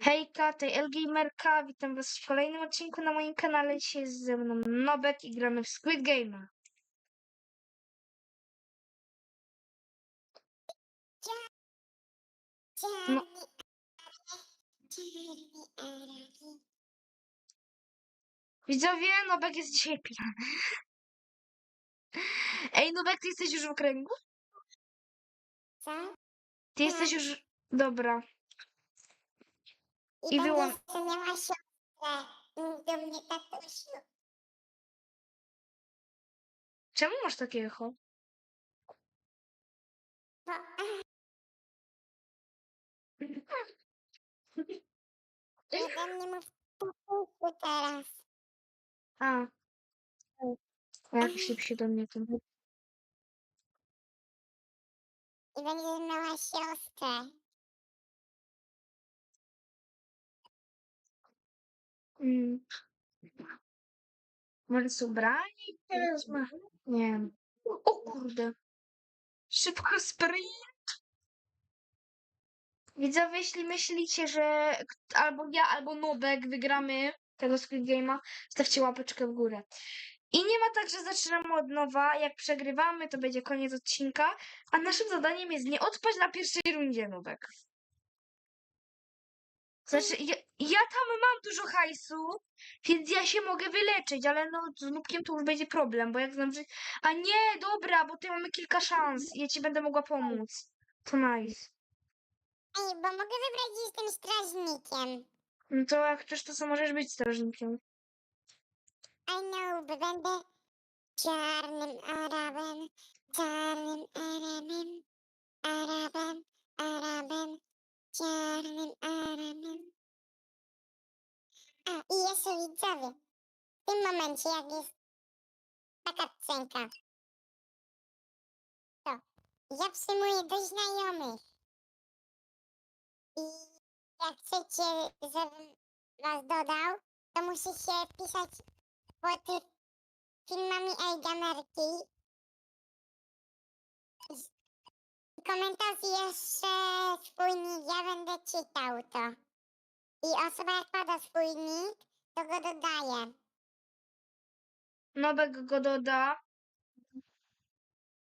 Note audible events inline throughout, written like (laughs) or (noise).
Hejka, tutaj Elgamerka, witam was w kolejnym odcinku na moim kanale. Dzisiaj jest ze mną Nobek i gramy w Squid Game'a. No. Widzowie, Nobek jest dzisiaj pijany. Ej, Nobek, ty jesteś już w okręgu? Co? Ty jesteś już... Dobra. I, I wyłą- będzie miała siostrę mm, do mnie tatusiu. Czemu masz takie echo? Bo (laughs) ode mnie mów tatusiu teraz. A. Jak się do mnie tym. I będzie miała siostrę. Mm. Może jest ubranie? Teraz ma... Nie. O kurde. Szybko sprint. Widzowie, jeśli myślicie, że k- albo ja, albo Nobek wygramy tego Squid Game'a, stawcie łapeczkę w górę. I nie ma tak, że zaczynamy od nowa. Jak przegrywamy, to będzie koniec odcinka. A naszym zadaniem jest nie odpaść na pierwszej rundzie, Nobek. Znaczy, ja, ja tam mam dużo hajsu, więc ja się mogę wyleczyć, ale no z Nubkiem to już będzie problem, bo jak znam, że... A nie, dobra, bo tutaj mamy kilka szans i ja ci będę mogła pomóc. To nice. Ej, bo mogę wybrać, że jestem strażnikiem. No to jak chcesz, to co możesz być strażnikiem. I know, bo będę czarnym Arabem, czarnym Arabem, Arabem, Arabem, czarnym Arabem. A, i jeszcze widzowie, w tym momencie, jak jest taka cenka, to ja przyjmuję do znajomych. I jak chcecie, żebym was dodał, to musicie pisać pod filmami Elgamerki. Z- Komentarz jeszcze swój nick, ja będę czytał to. I osoba jak pada swój nick, to go dodaję. Nobek go doda.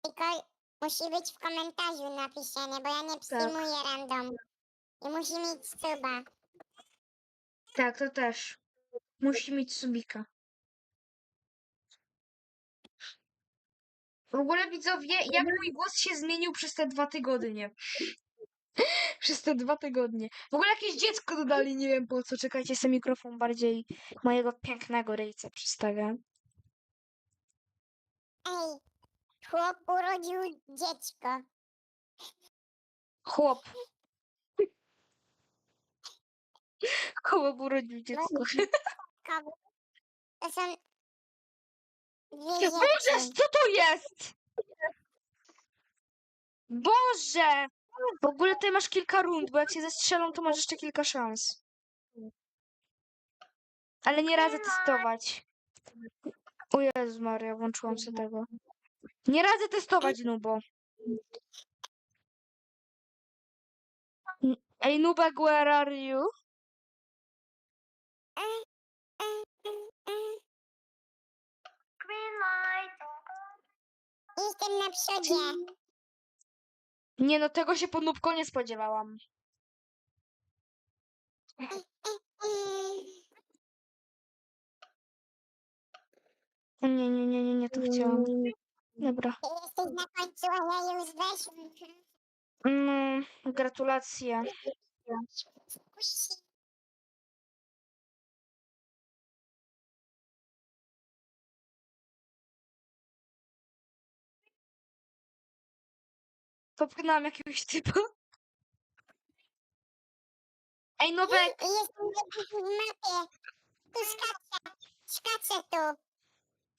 Tylko musi być w komentarzu napisane, bo ja nie przyjmuję random. I musi mieć suba. Tak, to też. Musi mieć subika. W ogóle widzowie, jak mój głos się zmienił przez te dwa tygodnie. (laughs) Przez te dwa tygodnie. W ogóle jakieś dziecko dodali, nie wiem po co. Czekajcie, sobie mikrofon bardziej mojego pięknego ryjca przedstawię. Ej, chłop urodził dziecko. Chłop. Chłop urodził dziecko. Kobiet. To są dwie Boże, co to jest? Boże! W ogóle tutaj masz kilka rund, bo jak się zestrzelą, to masz jeszcze kilka szans. Ale nie radzę testować. O Jezu Maria, włączyłam sobie tego. Nie radzę testować, Nubo. Ej, Nubek, where are you? Jestem na przodzie. Nie no, tego się po Nubko nie spodziewałam. Nie, nie, nie, nie, nie, to chciałam. Dobra. Ty jesteś na końcu, a ja już weszłam. No, gratulacje. Popchnęłam jakiegoś typa. Ej, Nubek! Jestem w mapie. Tu skaczę. Skaczę tu.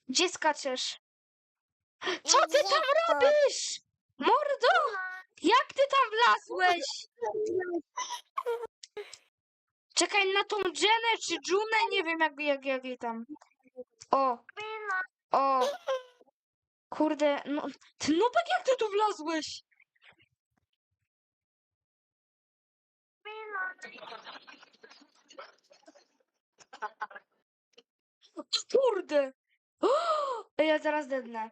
Gdzie skaczesz? Co ty tam robisz? Mordo! Jak ty tam wlazłeś? Czekaj na tą Jenę czy Junę, nie wiem jak, jak, jak jej tam. O, o. Kurde, no, ty Nubek, jak ty tu wlazłeś? Kurde! (gasps) O, ja zaraz dednę.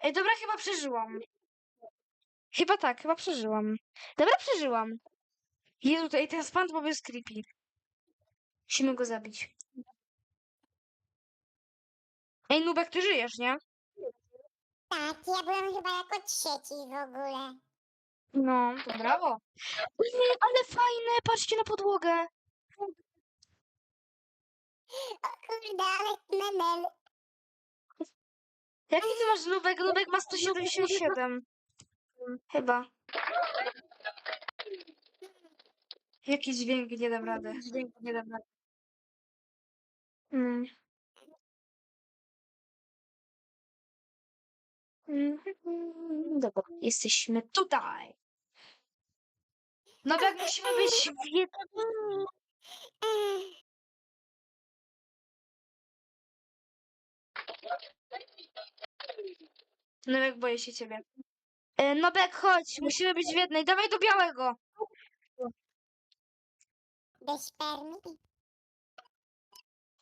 Ej, dobra, chyba przeżyłam. Chyba tak, chyba przeżyłam. Dobra, przeżyłam. Jezu, tutaj ten span to jest creepy. Musimy go zabić. Ej, Nubek, ty żyjesz, nie? Tak, ja byłem chyba jako trzeci w ogóle. No, to brawo. Ale fajne, patrzcie na podłogę. O kurde, ale memel. Jaki ty masz Nubek? Nubek ma 177. Chyba. Jaki dźwięk, nie dam rady. Dźwięk, nie dam rady. Mm. Dobra, jesteśmy tutaj. Nubek, musimy być w jednym... Nubek, boję się ciebie. E, Nubek, chodź, musimy być w jednej. Dawaj do białego. Bez.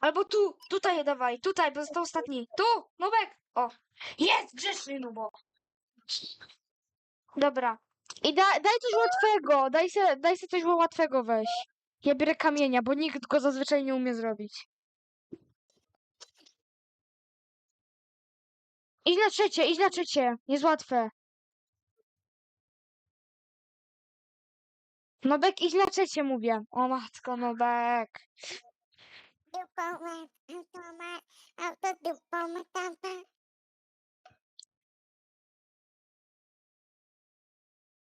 Albo tu, tutaj dawaj, tutaj, bo został ostatni. Tu, Nubek! O, jest grzeszny Nubo. Dobra. I da, daj coś łatwego, daj se, daj se coś łatwego weź. Ja biorę kamienia, bo nikt go zazwyczaj nie umie zrobić. Idź na trzecie, idź na trzecie. Jest łatwe. Nobek, idź na trzecie, mówię. O matko, Nobek. Dupą łap, automat, auto dupą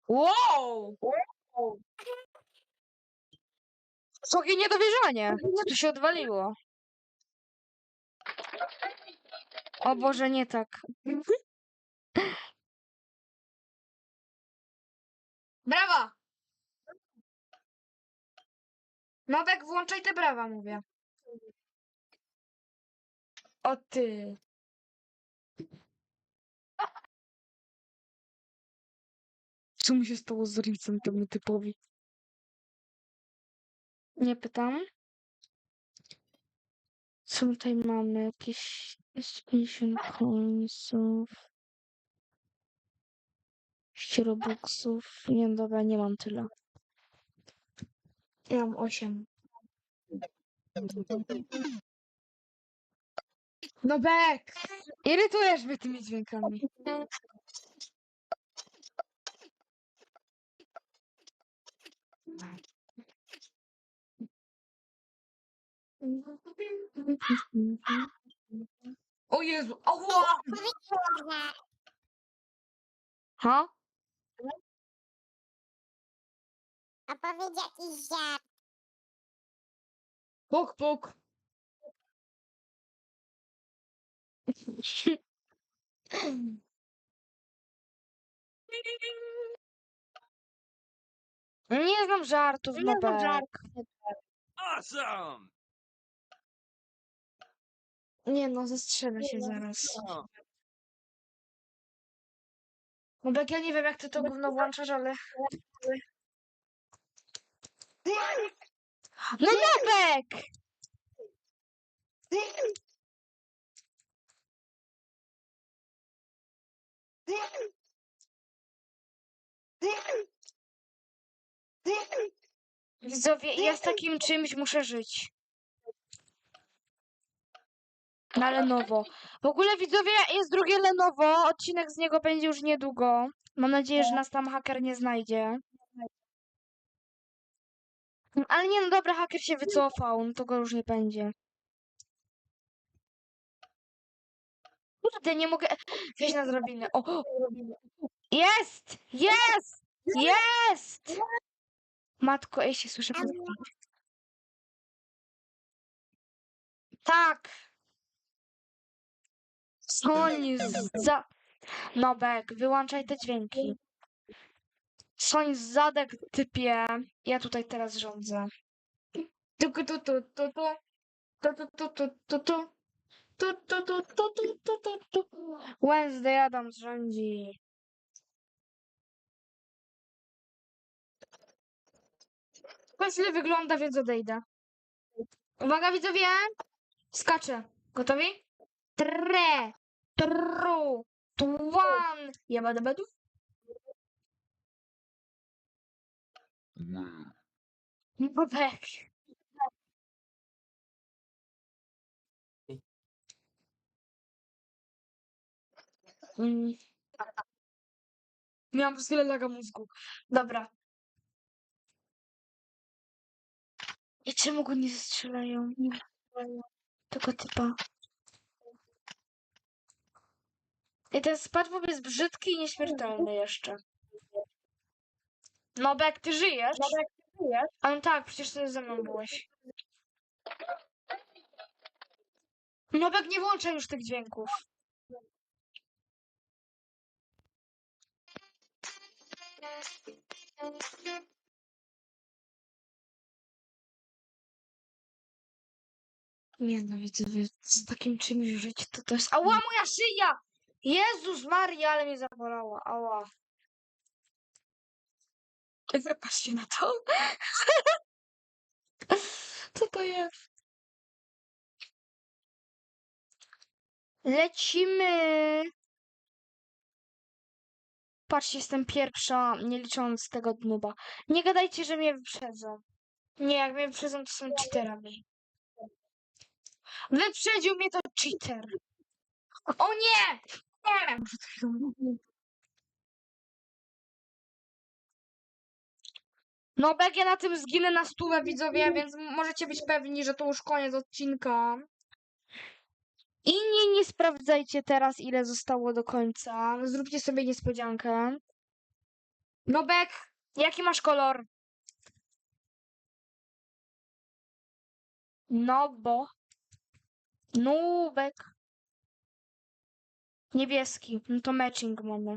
Wow! Takie niedowierzanie. Co tu się odwaliło? O Boże, nie tak. Brawa! Nowek, włączaj te brawa, mówię. O ty. Co mu się stało z Ricem temu typowi? Nie pytam. Co tutaj mamy? Jakieś 50 końców. Robuxów. Nie, dobra, nie mam tyle. Ja mam 8. No bek! Irytujesz mnie tymi dźwiękami. O Jezu, ała! Ha? opowiedz jakiś żart. Puk, puk. (laughs) Nie znam żartów, no bek. Awesome! Nie no, zastrzelę się zaraz. No bek, ja nie wiem jak ty to gówno włączasz, ale... No Nobek! Widzowie, ja z takim czymś muszę żyć. Na Lenovo. W ogóle widzowie, jest drugie Lenovo. Odcinek z niego będzie już niedługo. Mam nadzieję, że nas tam haker nie znajdzie. Ale nie, no dobra, haker się wycofał, no to go już nie będzie. Kurde, nie mogę. Weź na drabinę. O! Jest! Jest! Jest! Matko, ej, się słyszę. Tak! Soń za... Nobek, wyłączaj te dźwięki. Soń zadek typie. Ja tutaj teraz rządzę. Tu, tu, tu, tu. Tu, tu, tu, tu, tu, tu. Tu, tu, tu, tu, tu, tu, tu, tu. Wednesday Adams rządzi. To źle wygląda, więc odejdę. Uwaga, widzowie! Skaczę. Gotowi? Tre, tru, twan. Jabadabadu. Nubek. Mm. Miałam po prostu laga mózgu. Dobra. I czemu go nie strzelają? Nie strzelają. Tego typa. I ten SpongeBob jest brzydki i nieśmiertelny jeszcze. Nobek, ty żyjesz? Nobek, ty żyjesz? Ale tak, przecież ty ze mną byłeś. Nobek, nie włączaj już tych dźwięków. Nie no, widzowie, z takim czymś żyć to to jest... Ała, moja szyja! Jezus Maria, ale mnie zabolała, ała. Zapatrzcie na to. (laughs) Co to jest? Lecimy! Patrzcie, jestem pierwsza, nie licząc tego dnuba. Nie gadajcie, że mnie wyprzedzą. Nie, jak mnie wyprzedzą, to są cheaterami. Wyprzedził mnie to cheater. O nie! Nie! Przed chwilą. No, ja na tym zginę na stówę, widzowie, więc możecie być pewni, że to już koniec odcinka. I nie, nie sprawdzajcie teraz, ile zostało do końca. Zróbcie sobie niespodziankę. Nobek, jaki masz kolor? No bo. Nubek. Niebieski. No to matching mamy.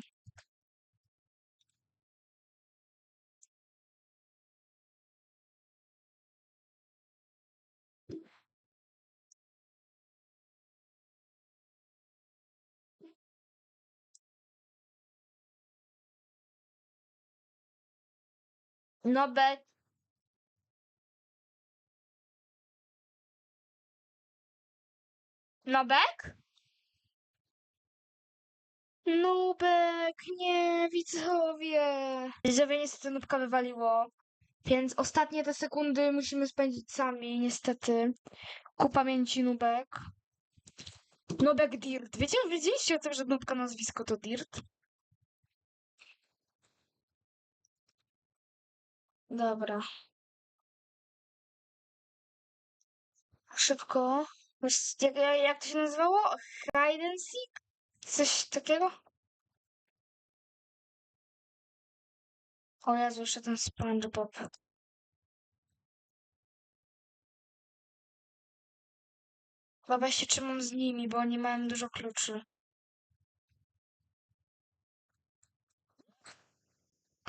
Nobek. Nobek? Nubek, nie, widzowie. Widzowie, niestety nubka wywaliło. Więc ostatnie te sekundy musimy spędzić sami, niestety. Ku pamięci nubek. Nubek Dirt. Wiecie, wiedzieliście o tym, że nubka nazwisko to Dirt? Dobra. Szybko. Jak, jak to się nazywało? Hide and seek? Coś takiego? O Jezu, jeszcze ten SpongeBob. Chyba się trzymam z nimi, bo oni mają dużo kluczy.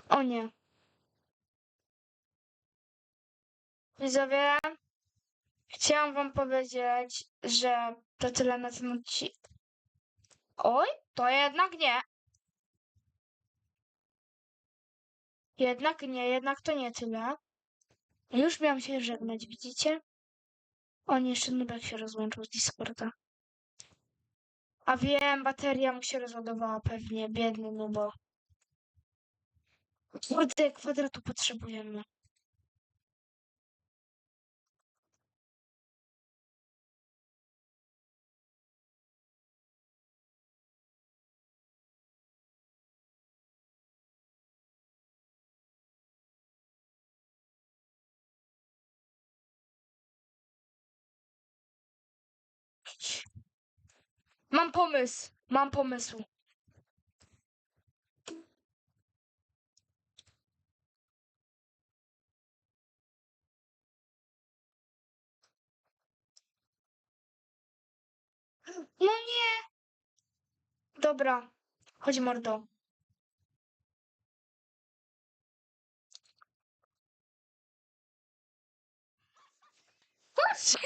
O nie. Widzowie, chciałam wam powiedzieć, że to tyle na tym odcinku. Oj, to jednak nie. Jednak nie, jednak to nie tyle. Już miałam się żegnać, widzicie? O nie, jeszcze Nubek się rozłączył z Discorda. A wiem, bateria mu się rozładowała pewnie, biedny Nubo. Kurde, kwadratu potrzebujemy. Mam pomysł, mam pomysł. No nie! Dobra, chodź mordo. Chodź!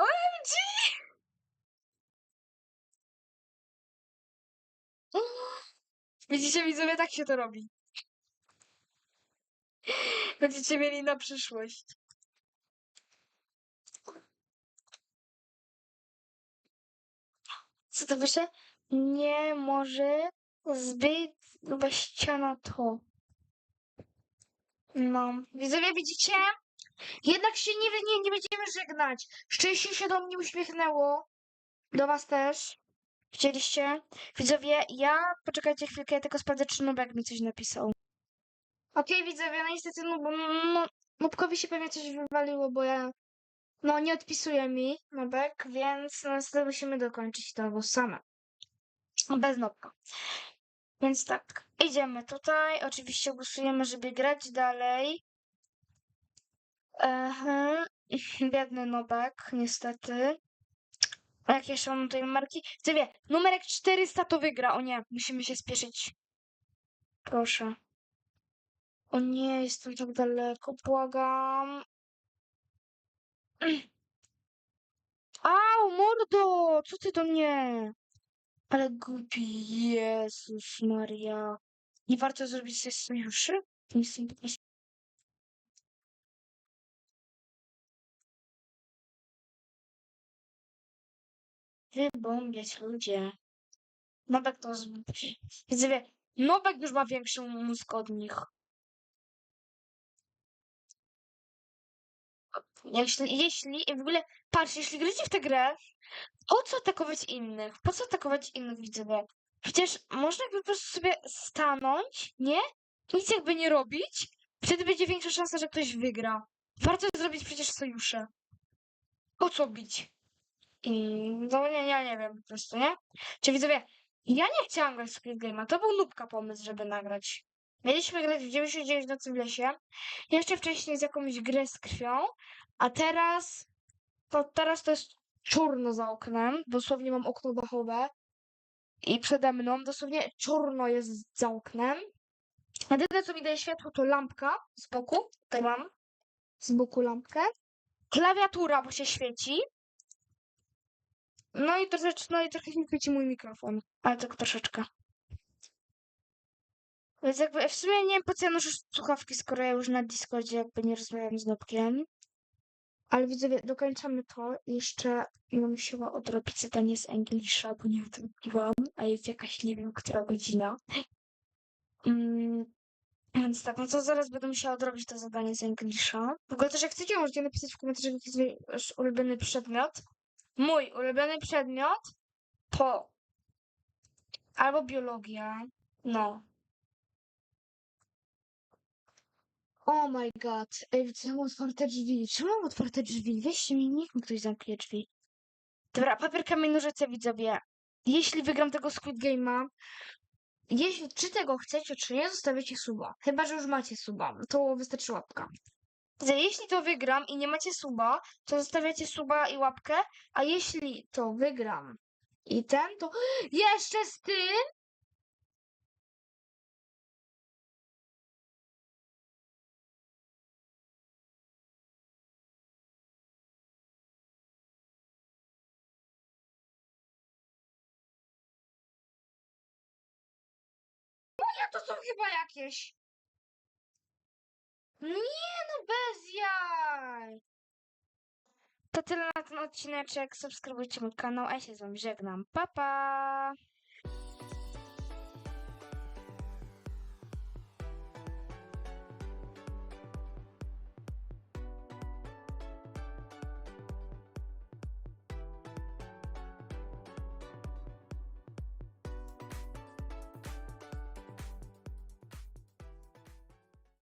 OMG! (laughs) Widzicie, widzowie, tak się to robi. Będziecie mieli na przyszłość. Co to wyszło? Nie może zbyt gruba ściana to. No, widzowie, widzicie? Jednak się nie, nie, nie będziemy żegnać. Szczęście się do mnie uśmiechnęło. Do was też. Widzieliście? Widzowie, ja... Poczekajcie chwilkę, ja tylko sprawdzę, czy Nubek mi coś napisał. Okej, widzowie, no niestety bo, no, Nubkowi się pewnie coś wywaliło, bo ja... No, nie odpisuje mi Nubek, więc no, niestety musimy dokończyć to same. Bez Nubka. Więc tak, idziemy tutaj. Oczywiście głosujemy, żeby grać dalej. (laughs) Biedny Nobek, niestety. Jakie mam tutaj numerki? Widzowie, numerek 400 to wygra. O nie, musimy się spieszyć. Proszę. O nie, jestem tak daleko, błagam. (clears throat) Au, mordo! Co ty do mnie? Ale głupi, Jezus Maria. Nie warto zrobić coś sojuszy? Jestem po prostu... Wybombiać ludzie. Nobek to... z- Widzowie, Nobek już ma większą mózg od nich. Jeśli, jeśli, w ogóle, patrz, jeśli gracie w tę grę, po co atakować innych? Po co atakować innych widzowie? Przecież można po prostu sobie stanąć, nie? Nic jakby nie robić. Wtedy będzie większa szansa, że ktoś wygra. Warto zrobić przecież sojusze. Po co bić? I no nie, ja nie wiem po prostu, nie? Czy widzowie, ja nie chciałam grać w Squid Game'a. To był nubka pomysł, żeby nagrać. Mieliśmy grać w 99 nocy w lesie. Jeszcze wcześniej z jakąś grę z krwią. A teraz... To teraz to jest czarno za oknem. Dosłownie mam okno dachowe. I przede mną dosłownie czarno jest za oknem. Jedyne, co mi daje światło, to lampka z boku. Tutaj mam z boku lampkę. Klawiatura, bo się świeci. No i troszeczkę, no i trochę mi świeci mój mikrofon. Ale tylko troszeczkę. Więc jakby w sumie nie wiem po co ja noszę słuchawki, skoro ja już na Discordzie jakby nie rozmawiam z Nopkiem. Ale widzowie, dokończamy to. Jeszcze bym musiała odrobić zadanie z Englisza, bo nie odrobiłam, a jest jakaś nie wiem, która godzina. Mm, więc tak, no to zaraz będę musiała odrobić to zadanie z Englisza. W ogóle też jak chcecie, możecie napisać w komentarzach, jaki jest wasz ulubiony przedmiot. Mój ulubiony przedmiot to albo biologia, no. Oh my god, ej, widzę, mam otwarte drzwi. Czemu mam otwarte drzwi? Weźcie mi, niech mi ktoś zamknie drzwi. Dobra, papier, kamień, nożyce, widzowie. Jeśli wygram tego Squid Game'a, jeśli, czy tego chcecie, czy nie, zostawiacie suba. Chyba, że już macie suba, to wystarczy łapka. Jeśli to wygram i nie macie suba, to zostawiacie suba i łapkę, a jeśli to wygram i ten, to (gasps) jeszcze z tym, to są chyba jakieś. Nie no, bez jaj. To tyle na ten odcineczek. Subskrybujcie mój kanał, a ja się z wami żegnam. Pa, pa!